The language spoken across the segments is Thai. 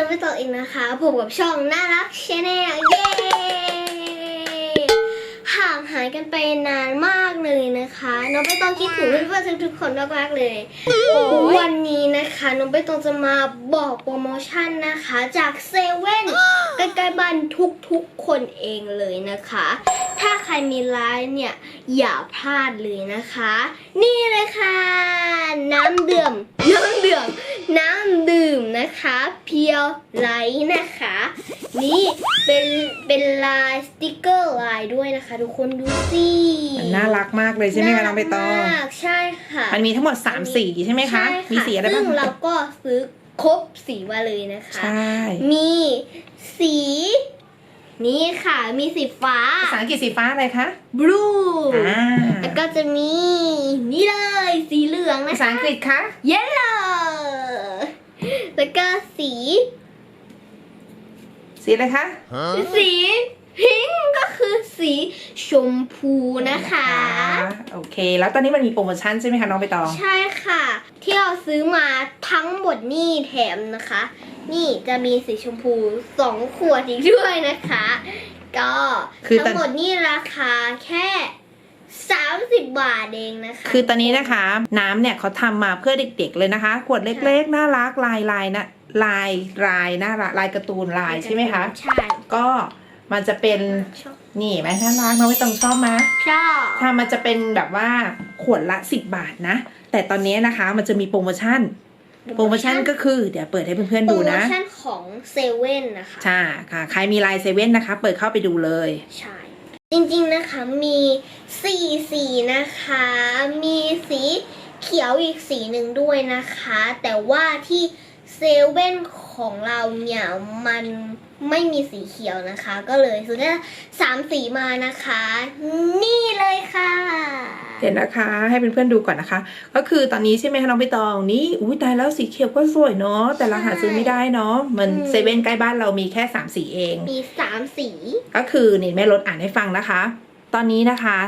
น้องไปต่อเองนะคะ ผมกับช่องน่ารักชแนลเย้ห่างหายกันไปนานมากเลยนะคะ น้องไปต้องคิดถึงเพื่อนๆทุกๆคนมากๆเลย วันนี้นะคะ น้องไปต้องจะมาบอกโปรโมชั่นนะคะ จากเซเว่นใกล้ๆบ้านทุกๆคนเองเลยนะคะ ถ้าใครมีไลน์เนี่ยอย่าพลาดเลยนะคะ นี่เลยค่ะ น้ำเดื่มน้ำดื่ม น้ำดื่มนะคะ เพียวไลท์นะคะ นี่เป็นเป็นลายสติกเกอร์ลายด้วยนะคะ ทุกคนดูสิมันน่ารักมากเลยใช่ไหมคะน้องใบตองน่ารักมากใช่ค่ะมันมีทั้งหมด 3 สีใช่ไหมคะใช่มีสีอะไรบ้างซึ่งเราก็ซื้อครบสีมาเลยนะคะ ใช่ มีสี นี่ค่ะ มีสีฟ้า ภาษาอังกฤษสีฟ้าอะไรคะ blue อ่าแล้วก็จะมีนี่เลย สีเหลืองนะภาษาคะอังกฤษคะ yellow แล้วก็สี สีอะไรคะสีพิงค์ก็คือสีชมพูนะคะ โอเค แล้วตอนนี้มันมีโปรโมชั่นใช่ไหมคะน้องใบตอง ใช่ค่ะ ที่เราซื้อมาทั้งหมดนี่แถมนะคะ นี่จะมีสีชมพูสองขวดอีกด้วยนะคะ ก็คือตอนทั้งหมดนี่ราคาแค่30 บาทเองนะคะคือตอนนี้นะคะ น้ำเนี่ยเขาทำมาเพื่อเด็กๆเลยนะคะ ขวดเล็กๆ น่ารักลายลายนะลายลายน่ารักลายการ์ตูนลายใช่ไหมคะใช่ก็มันจะเป็นชอบนี่เห็นไหมน่ารักน้องใบตองชอบไหมชอบถ้ามันจะเป็นแบบว่าขวดละ10บาทนะ แต่ตอนนี้นะคะมันจะมีโปรโมชั่นโปรโมชั่นก็คือเดี๋ยวเปิดให้เพื่อนๆดูนะ โปรโมชั่นของเซเว่นนะคะ ใช่ค่ะ ใครมีไลน์เซเว่นนะคะ เปิดเข้าไปดูเลย ใช่ จริงๆนะคะมีสี่สีนะคะ มีสีเขียวอีกสีหนึ่งด้วยนะคะ แต่ว่าที่เซเว่นของเราเนี่ยมัน ไม่มีสีเขียวนะคะ ก็เลยซื้อได้สามสีมานะคะ นี่เลยค่ะเดี๋ยวนะคะ ให้เพื่อนๆดูก่อนนะคะ ก็คือตอนนี้ใช่ไหมคะน้องใบตองนี่อุ้ยตายแล้วสีเขียวก็สวยเนาะแต่เราหาซื้อไม่ได้เนาะมันอืมเซเว่นใกล้บ้านเรามีแค่สามสีเอง มีสามสี ก็คือนี่แม่ลดอ่านให้ฟังนะคะ ตอนนี้นะคะ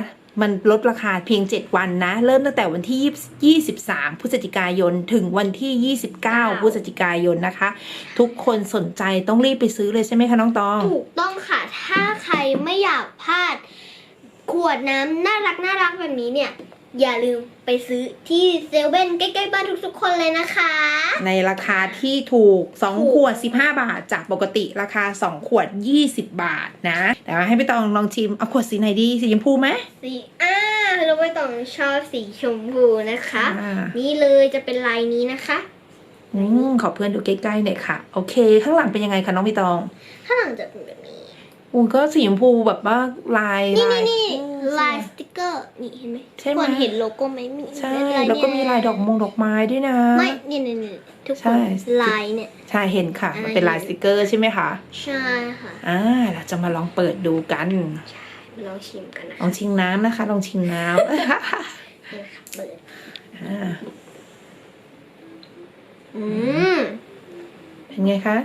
มันลดราคาเพียง 7 วันนะ เริ่มตั้งแต่วันที่ 23 พฤศจิกายน ถึงวันที่ 29 พฤศจิกายนนะคะ ทุกคนสนใจต้องรีบไปซื้อเลยใช่ไหมคะน้องตอง ถูกต้องค่ะ ถ้าใครไม่อยากพลาด ขวดน้ำน่ารักน่ารักแบบนี้เนี่ย อย่าลืมไปซื้อที่เซเว่นใกล้ๆบ้านทุกๆคนเลยนะคะ ในราคาที่ถูก ถูก2ขวด 15 บาท จากปกติราคา 2 ขวด 20 บาทนะ แต่ว่าให้พี่ตองลองชิม เอาขวดสีไหนดี สีชมพูไหมสีอ่าเราไม่ต้องชอบสีชมพูนะคะ อ่านี่เลยจะเป็นลายนี้นะคะ อืมขอเพื่อนดูใกล้ๆหน่อยค่ะ โอเค ข้างหลังเป็นยังไงคะน้องพี่ตอง ข้างหลังจะเป็นแบบนี้ อุ้ยก็สีชมพูแบบว่าลายนี่ลาย นี่นี่อืมลายสติกเกอร์ นี่เห็นไหมใช่ไหมทุกคนเห็นโลโก้ไหมมีใช่ลายแล้วก็มีเนี่ยลายดอกมงดอกไม้ด้วยนะ ไม่นี่นี่นี่ทุกคใช่ นลายเนี่ย ใช่เห็นค่ะ มันเป็นลายสติกเกอร์ใช่ไหมคะใช่ค่ะอ่าเราจะมาลองเปิดดูกันลองชิมกันนะลองชิมน้ำนะคะ ลองชิมน้ำ นี่ค่ะเปิด อ่าอืมเป็นไงคะ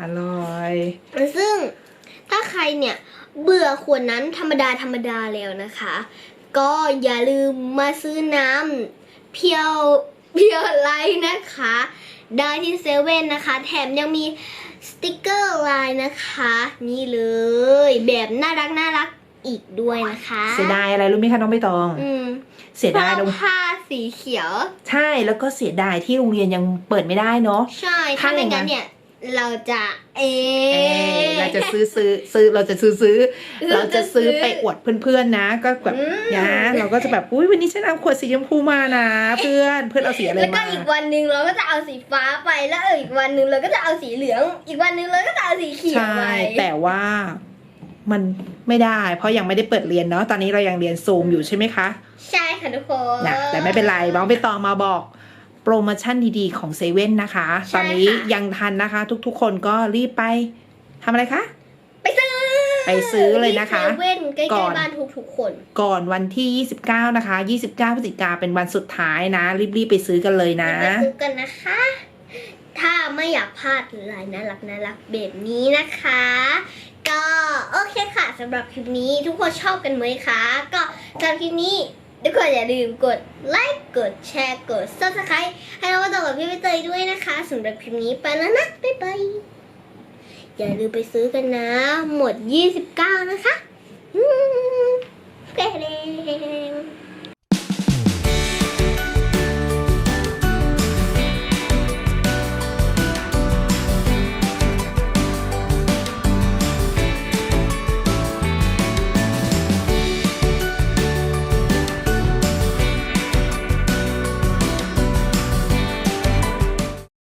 อร่อยอร่อย ซึ่งถ้าใครเนี่ยเบื่อขวดนั้นธรรมดาธรรมดาแล้วนะคะ ก็อย่าลืมมาซื้อน้ำเพียวเพียวไลท์นะคะ ได้ที่เซเว่นนะคะ แถมยังมีสติกเกอร์ลายนะคะ นี่เลย แบบน่ารักน่ารักอีกด้วยนะคะเสียดายอะไรรู้ไหมคะน้องใบตอง อืมเสียดายเพตรราะงผ้าสีเขียว ใช่แล้วก็เสียดายที่โรงเรียนยังเปิดไม่ได้เนาะใช่ถ้าถ้าไม่อย่างนั้งั้นนเนี่ย เราจะเอเอ้ยเราจะซื้อซื้อซื้อเราจะซื้อซื้อ เราจะซื้อไปอวดเพื่อนๆนะ ก็แบบอืมนะเราก็จะแบบอุ้ยวันนี้ฉันเอาขวดสีชมพูมานะ เพื่อนเพื่อนเอาสีอะไรแล้วก็มาอีกวันหนึ่งเราก็จะเอาสีฟ้าไปแล้วอีกวันหนึ่งเราก็จะเอาสีเหลือง อีกวันหนึ่งเราก็จะเอาสีเขียวใช่ไปแต่ว่ามันไม่ได้ เพราะยังไม่ได้เปิดเรียนเนาะตอนนี้เรายังเรียนซูมอยู่ใช่ไหมคะ ใช่ค่ะทุกคนนะแต่ไม่เป็นไรน้องไปตองมาบอก โปรโมชั่นดีๆของเซเว่นนะคะใช่ตอนนี้ค่ะยังทันนะคะ ทุกๆ คนก็รีบไปทำอะไรคะ ไปซื้อ ไปซื้อเลยนะคะที่เซเว่นใกก่ล้อนๆบ้านทุกๆคน ก่อนวันที่ 29 นะคะ 29พฤศจิกาเป็นวันสุดท้ายนะ รีบๆไปซื้อกันเลยนะไปซื้อกันนะคะถ้าไม่อยากพลาดลายน่ารักน่ารักแบบนี้นะคะ ก็โอเคค่ะสำหรับคลิปนี้ทุกคนชอบกันไหมคะ ก็สำหรับคลิปนี้ ทุกคนอย่าลืมกดไลค์กดแชร์กด subscribe ให้เราต่อกับพี่ใบเตยด้วยนะคะสำหรับคลิปนี้ไปแล้วนะ บ๊ายบายอย่าลืมไปซื้อกันนะ หมด 29 นะคะเด้